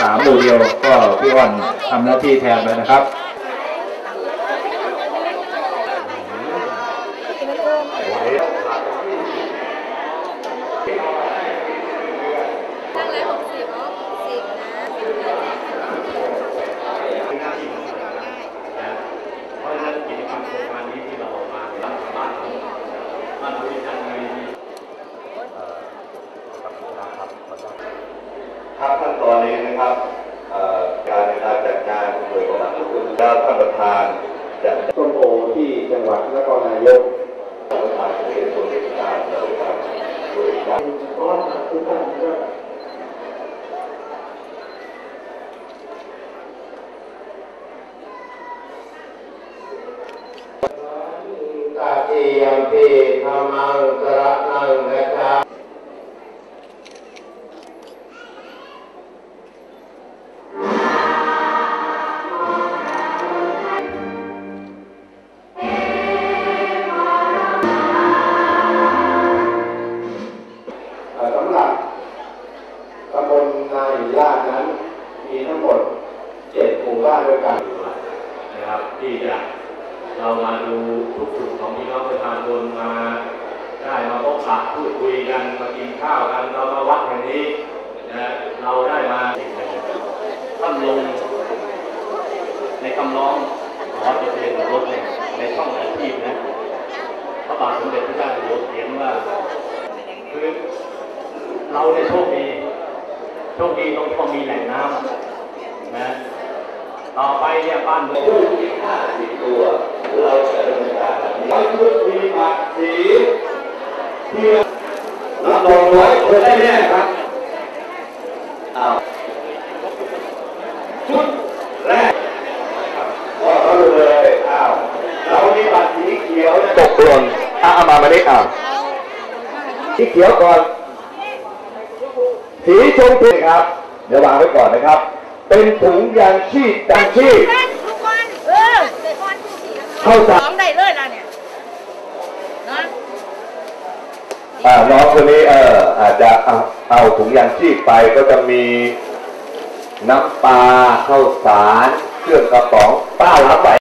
สามดูเดียวก็พี่อ้อนทำหน้าที่แทนไปนะครับ ตั้งร้อยหกสิบเนาะสิบนะ เพราะฉะนั้นกิจกรรมโครงการนี้ที่เราออกมาบ้านบ้านบ้านบริการใน ครับขั้นตอ นนี้นะครับเอ่อการในการจัดงานโดยประมาณทุกคนแล้วท่านประธานจะต้นโพที่จังหวัดนครนายกประธานเป็นคนบริการและบริการบริการต้อนรับทุกท่านครับตาเทียมปีธรรมังสระนังนะครั บ้านด้วยกันนะครับที่จะเรามาดูทุกสุขของพี่น้องประชาชนมาได้มาพบปะพูดคุยกันมากินข้าวกันเรามาวัดแห่งนี้นะเราได้มาท่านลงในคำร้องขอจดทะเบียนรสเนี่ยในช่องอาชีพนะพระบาทสมเด็จพระเจ้าอยู่หัวเขียนว่าคือเราเนี่ยโชคดีโชคดีตรงที่เรามีแหล่งน้ำ ต่อไปเนี่ยบ้านเมืองห้าสิบตัว เราจะดำเนินการแบบนี้ชุดมีผักสีที่รับรองไว้คนแน่ๆครับอ้าวชุดแรกครับก็เขาดูเลยอ้าวเรามีบัตรสีเขียวตกหล่นอะเอามามาดิอะสีเขียวก่อน สีชมพูครับ เดี๋ยววางไว้ก่อนนะครับ เป็นถุงยางชีพยางชีพทุกคนเออเข้าใจพร้องได้เลยล่ะเนี่ยนะอ่าน้องคนนี้เอออาจจะเอาเอาถุงยางชีพไปก็จะมีน้ำปลาข้าวสารเครื่องกระป๋องป้ารับไหว